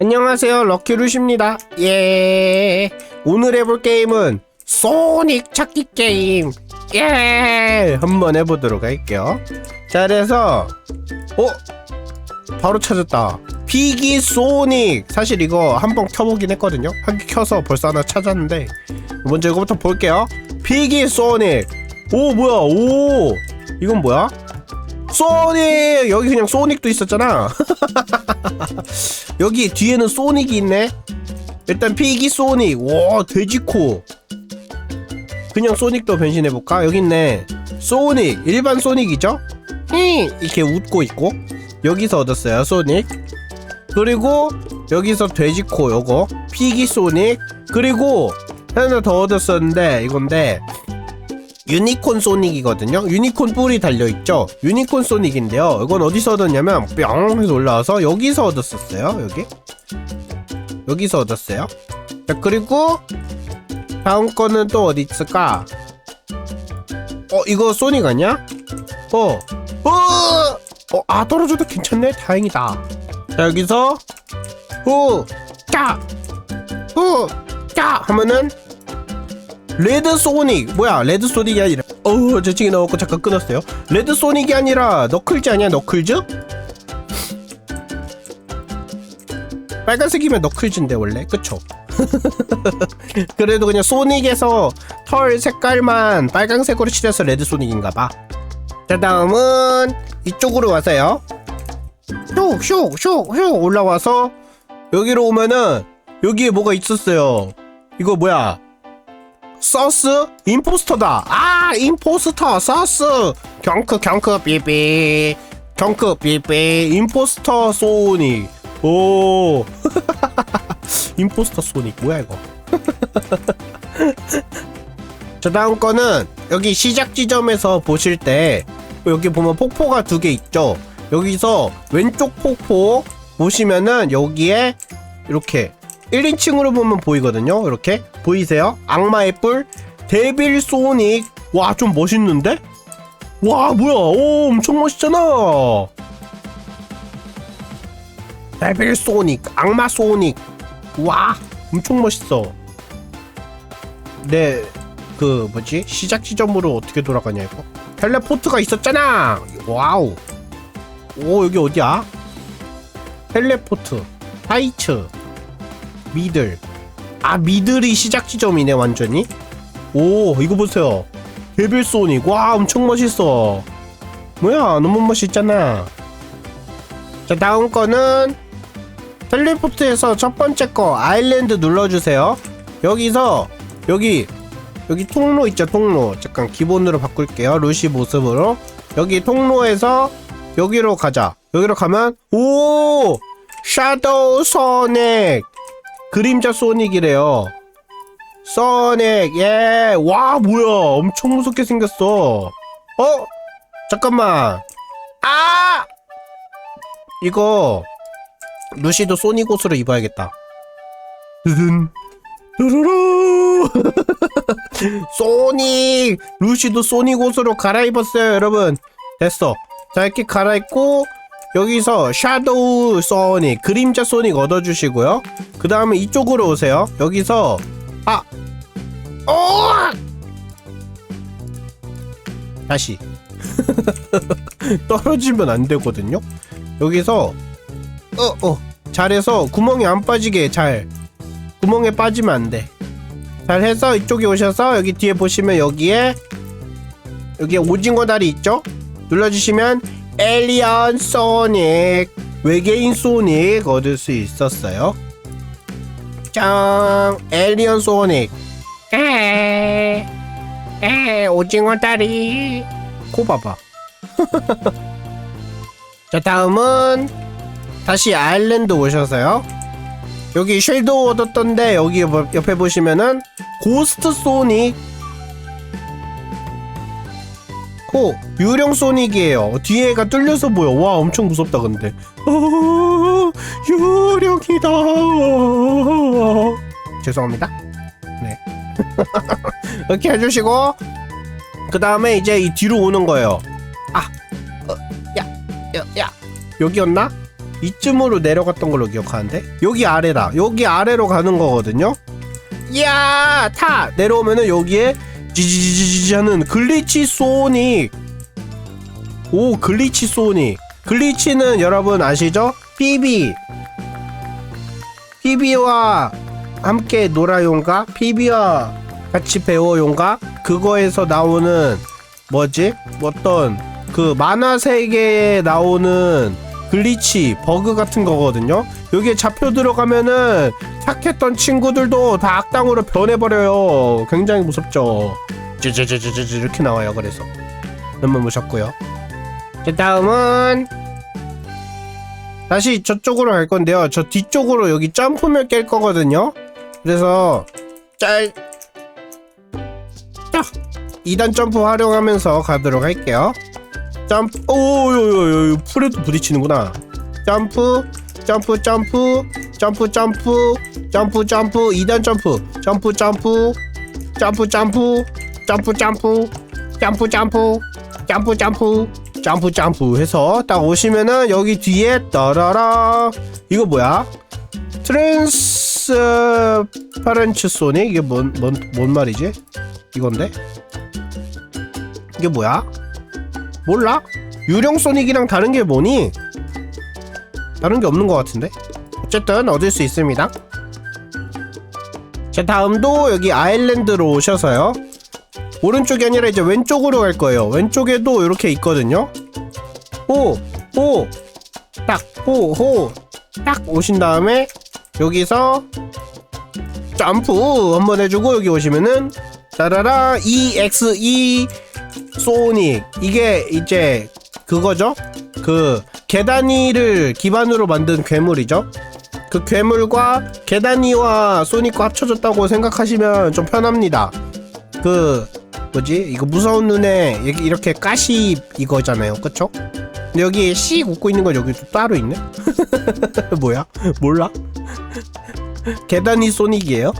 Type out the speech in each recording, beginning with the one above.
안녕하세요 럭키루시입니다. 예. 오늘 해볼 게임은 소닉 찾기 게임. 예. 한번 해보도록 할게요. 자 그래서 어? 바로 찾았다. 피기 소닉. 사실 이거 한번 켜보긴 했거든요. 한 개 켜서 벌써 하나 찾았는데 먼저 이거부터 볼게요. 피기 소닉. 오 뭐야? 오. 이건 뭐야? 소닉! 여기 그냥 소닉도 있었잖아 여기 뒤에는 소닉이 있네. 일단 피기 소닉. 와 돼지코. 그냥 소닉도 변신해 볼까? 여기 있네. 소닉 일반 소닉이죠? 히 이렇게 웃고 있고 여기서 얻었어요 소닉. 그리고 여기서 돼지코 요거 피기 소닉. 그리고 하나 더 얻었었는데 이건데 유니콘 소닉이거든요. 유니콘 뿔이 달려있죠. 유니콘 소닉인데요. 이건 어디서 얻었냐면 뿅 해서 올라와서 여기서 얻었었어요. 여기 여기서 얻었어요. 자 그리고 다음 거는 또 어디 있을까? 어 이거 소닉 아니야? 어 어! 어, 아 떨어져도 괜찮네. 다행이다. 자 여기서 후, 짜, 후, 짜 하면은 레드 소닉. 뭐야 레드 소닉이 아니라. 어우 저쪽에 나왔고 잠깐 끊었어요. 레드 소닉이 아니라 너클즈 아니야 너클즈? 빨간색이면 너클즈인데 원래. 그쵸? 그래도 그냥 소닉에서 털 색깔만 빨간색으로 칠해서 레드 소닉인가봐. 자 다음은 이쪽으로 와서요. 슉슉슉슉 올라와서 여기로 오면은 여기에 뭐가 있었어요. 이거 뭐야 서스 임포스터다. 아 임포스터 서스. 경크 경크 삐삐. 경크 삐삐. 임포스터 소닉 오. 임포스터 소닉 뭐야 이거? 자 다음 거는 여기 시작 지점에서 보실 때 여기 보면 폭포가 두 개 있죠? 여기서 왼쪽 폭포 보시면은 여기에 이렇게 1인칭으로 보면 보이거든요. 이렇게. 보이세요? 악마의 뿔. 데빌 소닉. 와 좀 멋있는데? 와 뭐야? 오 엄청 멋있잖아. 데빌 소닉. 악마 소닉. 와 엄청 멋있어. 네 그 뭐지? 시작 지점으로 어떻게 돌아가냐 이거? 텔레포트가 있었잖아! 와우. 오 여기 어디야? 텔레포트. 하이츠 미들. 아 미들이 시작 지점이네 완전히. 오 이거 보세요. 데빌 소닉. 와 엄청 멋있어. 뭐야 너무 멋있잖아. 자 다음 거는 텔레포트에서 첫 번째 거 아일랜드 눌러주세요. 여기서 여기 여기 통로 있죠 통로. 잠깐 기본으로 바꿀게요 루시 모습으로. 여기 통로에서 여기로 가자. 여기로 가면 오! 샤도우 소닉 그림자 소닉이래요. 소닉, 예. 와, 뭐야. 엄청 무섭게 생겼어. 어? 잠깐만. 아! 이거, 루시도 소닉 옷으로 입어야겠다. 드든. 루루루! 소닉! 루시도 소닉 옷으로 갈아입었어요, 여러분. 됐어. 자, 이렇게 갈아입고, 여기서 샤도우 소닉 그림자 소닉 얻어주시고요. 그 다음에 이쪽으로 오세요. 여기서 아! 어! 다시. 떨어지면 안 되거든요? 여기서 어어. 잘해서 구멍이 안 빠지게 잘 구멍에 빠지면 안돼. 잘 해서 이쪽에 오셔서 여기 뒤에 보시면 여기에 여기에 오징어 다리 있죠? 눌러주시면 에리언 소닉 외계인 소닉 얻을 수 있었어요. 짱 에리언 소닉 에, 에 오징어 다리. 코 봐봐. 자 다음은 다시 아일랜드 오셔서요. 여기 쉘도우 얻었던데 여기 옆에 보시면은 고스트 소닉 코 유령 소닉이에요. 뒤에가 뚫려서 보여. 와 엄청 무섭다 근데. 어, 유령이다. 죄송합니다. 네. 이렇게 해주시고. 그 다음에 이제 이 뒤로 오는 거예요. 아 어, 야, 야, 야. 여기였나? 이쯤으로 내려갔던 걸로 기억하는데? 여기 아래다. 여기 아래로 가는 거거든요. 이야 타! 내려오면은 여기에 지지지지지 하는 글리치 소닉 오 글리치 소닉 글리치는 여러분 아시죠? 피비. 피비와 함께 놀아용가? 피비와 같이 배워용가? 그거에서 나오는 뭐지? 어떤 그 만화 세계에 나오는 글리치 버그 같은 거거든요. 여기에 잡혀 들어가면은 착했던 친구들도 다 악당으로 변해버려요. 굉장히 무섭죠. 쯔쯔쯔쯔쯔 이렇게 나와요 그래서. 너무 무섭고요. 자 다음은 다시 저쪽으로 갈 건데요. 저 뒤쪽으로 여기 점프면 깰 거거든요. 그래서 짤. 자, 2단 점프 활용하면서 가도록 할게요. 점프. 오요요요 풀에도 부딪히는구나. 점프 점프 점프 점프 점프 점프 점프. 2단 점프. 점프 점프. 점프 점프. 점프 점프. 점프 점프. 점프 점프. 점프 점프 해서 딱 오시면은 여기 뒤에 따라라. 이거 뭐야? 트랜스 파렌츠 소닉? 이게 뭔, 뭔, 뭔 말이지? 이건데? 이게 뭐야? 몰라? 유령 소닉이랑 다른 게 뭐니? 다른 게 없는 것 같은데? 어쨌든 얻을 수 있습니다 자 다음도 여기 아일랜드로 오셔서요. 오른쪽이 아니라 이제 왼쪽으로 갈 거예요. 왼쪽에도 이렇게 있거든요. 호호딱호호딱 오신 다음에 여기서 점프 한번 해주고 여기 오시면은 따라라 EXE 소닉 이게 이제 그거죠? 그 계단 위를 기반으로 만든 괴물이죠 그 괴물과 계단위와 소닉과 합쳐졌다고 생각하시면 좀 편합니다. 그 뭐지? 이거 무서운 눈에 이렇게- 가시 이거잖아요. 그쵸? 근데 여기 씩 웃고 있는 건 여기 또 따로 있네? 뭐야? 몰라? 계단위 소닉이에요?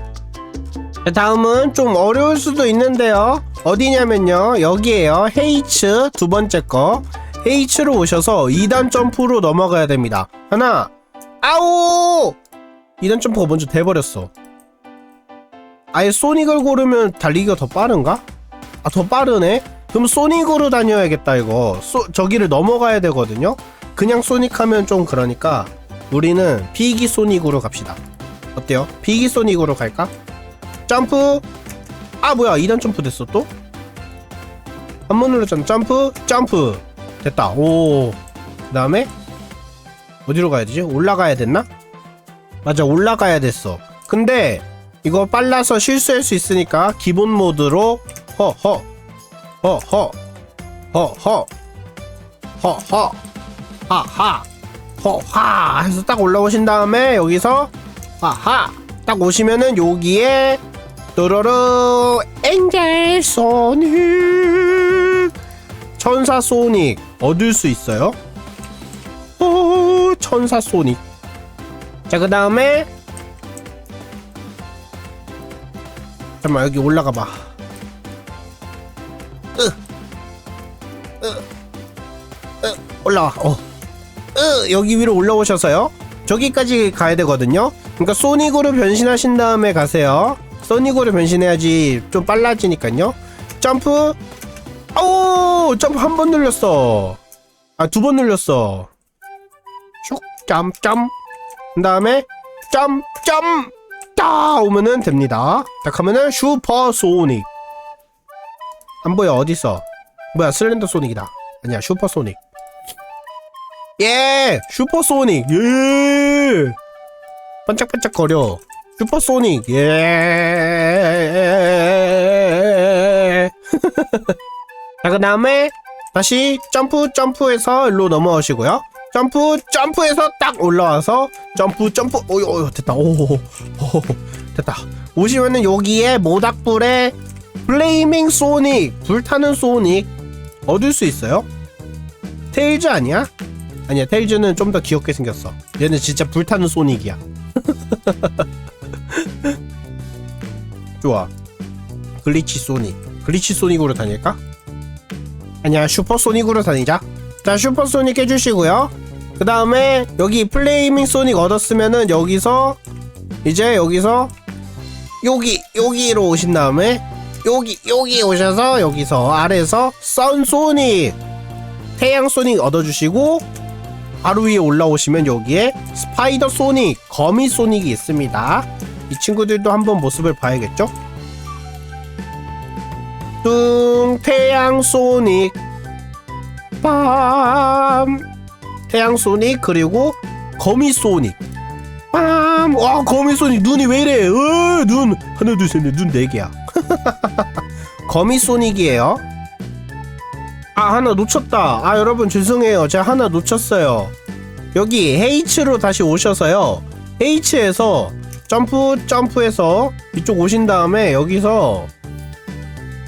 자, 다음은 좀 어려울 수도 있는데요. 어디냐면요. 여기에요. H 두 번째 거. H로 오셔서 2단 점프로 넘어가야 됩니다. 하나 아우 2단 점프가 먼저 돼버렸어 아예 소닉을 고르면 달리기가 더 빠른가? 아 더 빠르네? 그럼 소닉으로 다녀야겠다 이거 소, 저기를 넘어가야 되거든요 그냥 소닉 하면 좀 그러니까 우리는 비기 소닉으로 갑시다 어때요? 비기 소닉으로 갈까? 점프 아 뭐야 2단 점프 됐어 또? 한 번 눌렀잖아 점프 점프 됐다 오그 다음에 어디로 가야 되지? 올라가야 됐나? 맞아 올라가야 됐어 근데 이거 빨라서 실수할 수 있으니까 기본 모드로 허허 허허 허허 허허 하하 허하 해서 딱 올라오신 다음에 여기서 하하 딱 오시면은 여기에 또로로 엔젤 소닉 천사 소닉 얻을 수 있어요 오 천사 소닉 자그 다음에 잠깐만 여기 올라가 봐. 으, 으, 으, 올라와. 어. 으, 여기 위로 올라오셔서요. 저기까지 가야 되거든요. 그러니까 소닉으로 변신하신 다음에 가세요. 소닉으로 변신해야지 좀 빨라지니까요. 점프. 오 점프 한 번 눌렸어. 아 두 번 눌렸어 슉점점 그 다음에 점점 따 오면은 됩니다. 딱 하면은 슈퍼 소닉. 안 보여 어딨어 뭐야 슬렌더 소닉이다. 아니야 슈퍼 소닉. 예! 슈퍼 소닉! 예! 반짝반짝 거려. 슈퍼 소닉! 예! 자, 그 다음에 다시 점프 점프해서 일로 넘어오시고요. 점프 점프해서 딱 올라와서 점프 점프. 오이 오이 됐다. 오, 오, 오 됐다. 오시면은 여기에 모닥불에 플레이밍 소닉 불타는 소닉 얻을 수 있어요? 테일즈 아니야? 아니야 테일즈는 좀 더 귀엽게 생겼어. 얘는 진짜 불타는 소닉이야. 좋아. 글리치 소닉 글리치 소닉으로 다닐까? 아니야 슈퍼 소닉으로 다니자 자 슈퍼소닉 해주시고요. 그 다음에 여기 플레이밍 소닉 얻었으면은 여기서 이제 여기서 여기 여기로 오신 다음에 여기 여기 오셔서 여기서 아래에서 선 소닉 태양 소닉 얻어주시고 바로 위에 올라오시면 여기에 스파이더 소닉 거미 소닉이 있습니다. 이 친구들도 한번 모습을 봐야겠죠? 뚱 태양 소닉 빰. 태양 소닉 그리고 거미 소닉 빰! 와 거미 소닉 눈이 왜 이래? 어, 눈. 하나 둘 셋 넷 눈 네 개야. 거미 소닉이에요. 아 하나 놓쳤다. 아 여러분 죄송해요. 제가 하나 놓쳤어요. 여기 H로 다시 오셔서요. H에서 점프 점프해서 이쪽 오신 다음에 여기서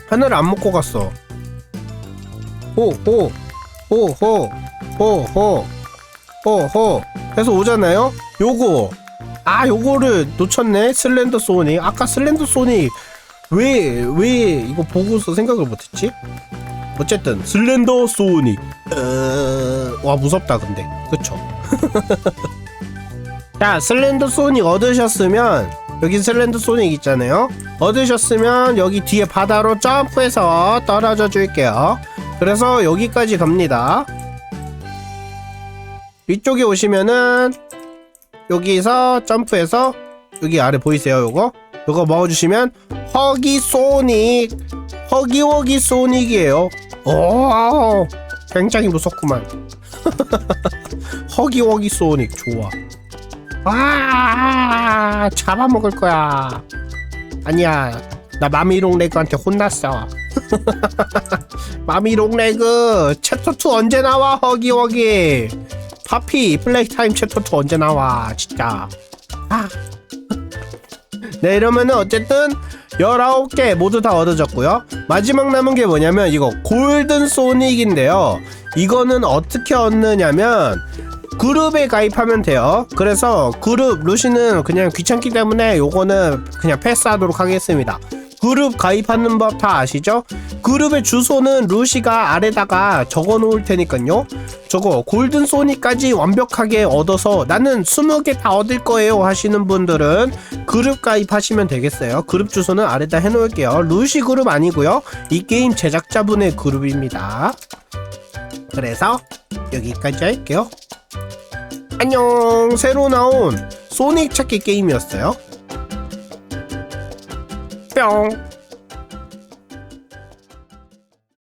하나를 안 먹고 갔어. 호호 호호 호호 호호. 해서 오잖아요. 요거. 아 요거를 놓쳤네. 슬렌더 소닉 아까 슬렌더 소닉 왜 왜 이거 보고서 생각을 못했지? 어쨌든 슬렌더 소닉 어... 와 무섭다 근데. 그쵸? 자 슬렌더 소닉 얻으셨으면 여기 슬렌더 소닉 있잖아요. 얻으셨으면 여기 뒤에 바다로 점프해서 떨어져 줄게요 그래서 여기까지 갑니다. 이쪽에 오시면은 여기서 점프해서 여기 아래 보이세요 요거? 요거 먹어주시면 허기 소닉 허기워기 소닉이에요. 오 굉장히 무섭구만. 허기워기 소닉 좋아. 아 잡아먹을 거야. 아니야 나 마미롱 레그한테 혼났어 마미롱 레그 챕터 2 언제 나와? 허기워기. 파피 플레이타임 챕터 2 언제 나와? 진짜. 아. 네 이러면은 어쨌든 19개 모두 다 얻어졌고요. 마지막 남은 게 뭐냐면 이거 골든 소닉인데요. 이거는 어떻게 얻느냐면 그룹에 가입하면 돼요. 그래서 그룹 루시는 그냥 귀찮기 때문에 요거는 그냥 패스하도록 하겠습니다 그룹 가입하는 법 다 아시죠? 그룹의 주소는 루시가 아래다가 적어 놓을 테니까요. 저거 골든 소니까지 완벽하게 얻어서 나는 20개 다 얻을 거예요 하시는 분들은 그룹 가입하시면 되겠어요. 그룹 주소는 아래다 해 놓을게요. 루시 그룹 아니고요. 이 게임 제작자분의 그룹입니다. 그래서 여기까지 할게요. 안녕. 새로 나온 소닉 찾기 게임이었어요. 뿅.